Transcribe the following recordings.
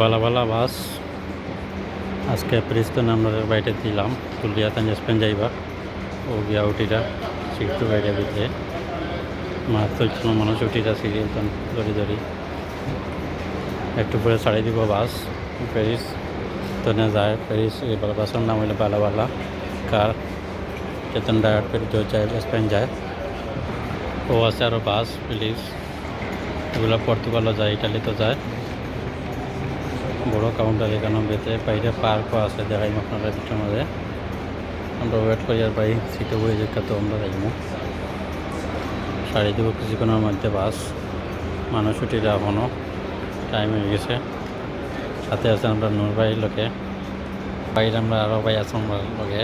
বালা বালা বাস। আজকে প্রিস্তন আমরা বাইরে দিলাম। তুলিয়া তান স্পেন যাইবা। ও গিয়া উঠিরা সিটটু বাইরে ভিতরে মাছ চলছিল মানুষ উঠিরা সিরিয়াল তান ধরি ধরি। একটু পরে ছাড়ি দিব বাস। প্যারিস তনে যায় প্যারিস এই বাসের নাম হইল বালা বালা কার? চেতন ডায়ার ফের যায় স্পেন যায়। ও আছে আরও বাস, প্লিজ। এগুলো পর্তুগালও যায়, ইটালিতে যায়। বড় কাউন্টার এখানে বেতে বাইরে পার্কও আছে দেখাই আপনারা ভিতর মাঝে। আমরা ওয়েট করি আর ভাই সিটে বয়ে যে তো আমরা যাইমু। সাড়ে দেবো কিছুক্ষণের মধ্যে, বাস। মানুষ উঠিরা এখনও টাইম হয়ে গেছে। সাথে আছে আমরা নূর ভাই লোকে। বাইরে আমরা আরও ভাই আছি আমরা লোকে।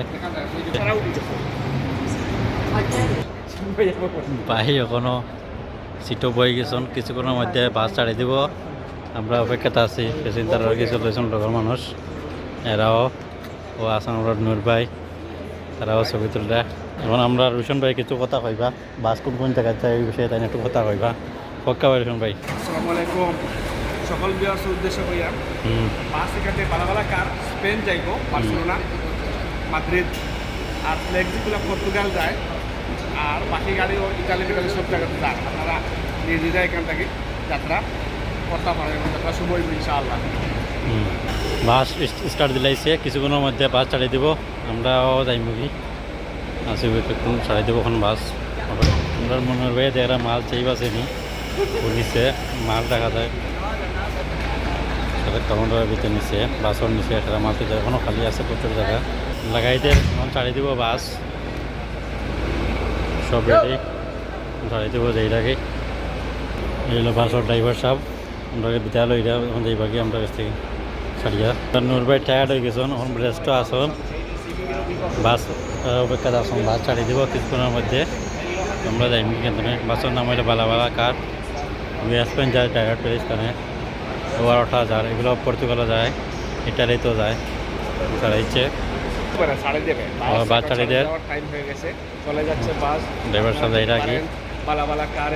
ভাই এখনও সিটও বয়ে গেছেন কিছুক্ষণের মধ্যে বাস ছাড়ি দিব। আমরা অপেক্ষাতে আছি প্যাসেঞ্জার কিছু লইছেন লগর মানুষ। এরাও ও আসান নূর ভাই তারাও ছবি তুলরা এখন আমরা রুশন ভাই কিছু কথা কইবা বাস কোন কোন জায়গায় যায় এই বিষয়ে তাই একটু কথা কইবা। পক্কা ভাই রুশন ভাই। আসসালামু আলাইকুম। সকল বিয়ার্স উদ্দেশ্য হইয়া বাস এখানে বালাবালা কার? স্পেন যাইব বার্সেলোনা মাদ্রিদ আর ফ্লেক্সিগুলো পর্তুগাল যায়। আর বাকি গাড়িও ইতালি টিটালি সব জায়গাতে যায়। আপনারা নিজেরা এখান থেকে যাত্রা। করতে পারেন যাত্রা শুভ হইব ইনশাআল্লাহ। বাস স্টার্ট দিলাইছে কিছুক্ষণের মধ্যে বাস ছাড়িয়ে দিব, আমরাও যাই মুভি। আসিব একটু ছাড়িয়ে দিব এখন বাস। আমরা মনের ভাই দেখা মাল চাই বাসেনি পুলিশে মাল দেখা যায়। সেটা ভিতরে নিচে বাসর নিচে একটা মাল এখনও খালি আছে প্রচুর জায়গা। লাগাইতে এখন ছাড়িয়ে দিব বাস। সব রেডি ছাড়িয়ে দিব যেইটাকে এই হলো বাসর ড্রাইভার সাহেব। আমরা বিদ্যালয় এটা এখন যাইবা কি আমরা কাছ থেকে? ছাড়িয়া। নূর ভাই টায়ার্ড হয়ে গেছেন এখন রেস্ট আসন বাস অপেক্ষা আসন বাস ছাড়িয়ে দিব কিছুক্ষণের মধ্যে। আমরা যাইনি কিন্তু বাসের নাম হইলে বালা বালা কার স্পেন যায় টায়ার্ড প্যারিস কানে। ওয়ার ওঠা হাজার এগুলো পর্তুগালও যায় ইটালিতেও যায়। ছাড়াইছে। বাস ছাড়ে দেয়। ড্রাইভার সাহেব যাই কারের শুভাযাত্রা বালা বালা কার।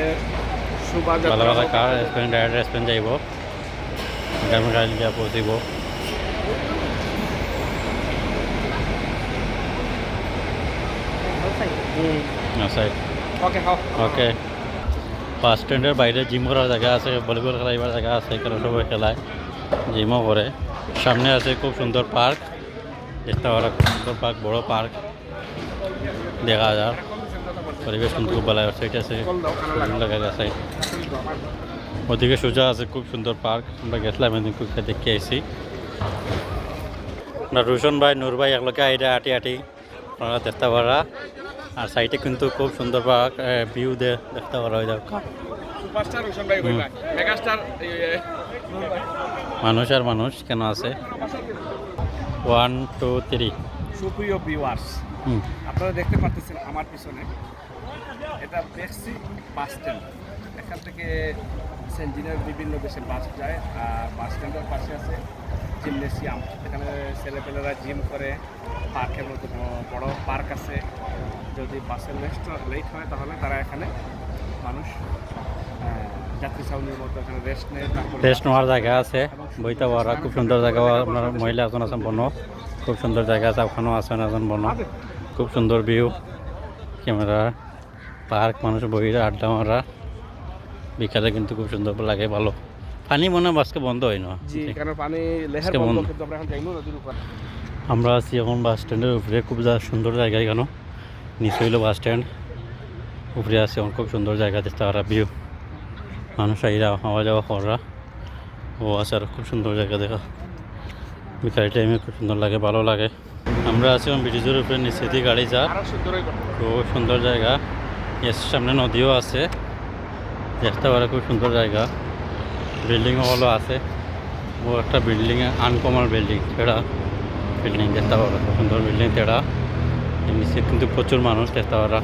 স্পেন টায়ার্ড স্পেন যাইব গ্রামে গাড়ি গিয়া পৌঁছিব আচ্ছা ওকে হাও ওকে বাস স্ট্যান্ডের বাইরে জিম করার জায়গা আছে ভলিবল খেলাইবার জায়গা আছে এখানে সবাই খেলায় জিমও করে সামনে আছে খুব সুন্দর পার্ক দেখতে পারা খুব সুন্দর পার্ক বড় পার্ক দেখা যায় পরিবেশ কিন্তু খুব ভালো আছে এটা আছে লাগা ওদিকে সোজা আছে খুব সুন্দর পার্ক আমরা গেছিলাম এদিন দেখে আইসি আমরা রোশন ভাই নূর ভাই একলগে আইডা আটি আটি আপনারা দেখতে পারা। আর সাইডে কিন্তু খুব সুন্দর পার্ক ভিউ দেখতে পারা ওই মানুষ আর মানুষ কেন আছে? ওয়ান টু থ্রি সুপ্রিয় ভিউয়ার্স আপনারা দেখতে পাচ্ছেন আমার পিছনে। এটা বেক্সি বাস স্ট্যান্ড এখান থেকে সেন্টিনের বিভিন্ন দেশে বাস যায় আর বাস স্ট্যান্ডের পাশে আছে জিমনেসিয়াম এখানে ছেলেপেলেরা জিম করে পার্কের মতো বড় পার্ক আছে। যদি বাসের লেস্ট লেট হয় তাহলে তারা এখানে মানুষ যাত্রী ছাউনির মতো এখানে রেস্ট নেয় রেস্ট নেওয়ার জায়গা আছে। বইতে পারা খুব সুন্দর জায়গা। আপনার মহিলা এখন আছেন বনো। খুব সুন্দর জায়গা আছে ওখানেও আছেন এখন বনো। খুব সুন্দর ভিউ ক্যামেরা পার্ক মানুষ বই আড্ডা মারা। বিকালে কিন্তু খুব সুন্দর লাগে ভালো। পানি মনে হয় আজকে বন্ধ হয় না আমরা আছি এখন বাস স্ট্যান্ডের উপরে খুব সুন্দর জায়গা এখানে। নিচে হইল বাস স্ট্যান্ড। উপরে আছে এখন খুব সুন্দর জায়গা দেখতে পারা ভিউ। মানুষ আইরা আওয়া যাওয়া করা ও আছে আর খুব সুন্দর জায়গা দেখা। বিকাল টাইমে খুব সুন্দর লাগে ভালো লাগে। আমরা আছি এখন ব্রিজের উপরে নিচে দিয়ে গাড়ি যা খুব সুন্দর জায়গা। এর সামনে নদীও আছে। দেখতে পারে খুব সুন্দর জায়গা। বিল্ডিংও হলো আছে। ও একটা বিল্ডিং আনকমন বিল্ডিং তেড়া বিল্ডিং দেখতে পারো সুন্দর বিল্ডিং এর নিচে কিন্তু প্রচুর মানুষ, দেখতে পারা।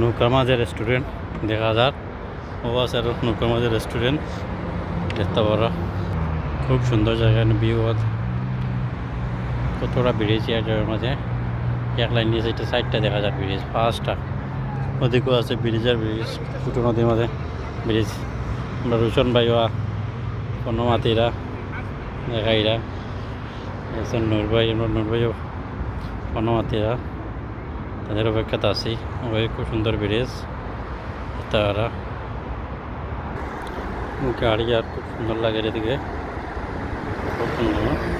নৌকার মাঝে রেস্টুরেন্ট দেখা যাক। ও আছে আর নৌকার মাঝে রেস্টুরেন্ট দেখতে পারো। খুব সুন্দর জায়গা ভিউ কতটা ব্রিজের মাঝে। এক লাইন দিয়ে এটা সাইডটা দেখা যায় ব্রিজ পাঁচটা ওদিকেও আছে, ব্রিজের ব্রিজ ছোটো নদীর মাঝে ব্রিজ আমরা রুশন ভাইয়া পণ্যমাতিরা দেখা এরা এসন নূর ভাই আমরা নূর ভাইও তাদের অপেক্ষাতে আছি ওই খুব সুন্দর ব্রিজ তারা গাড়ি আর খুব সুন্দর লাগে এদিকে খুব সুন্দর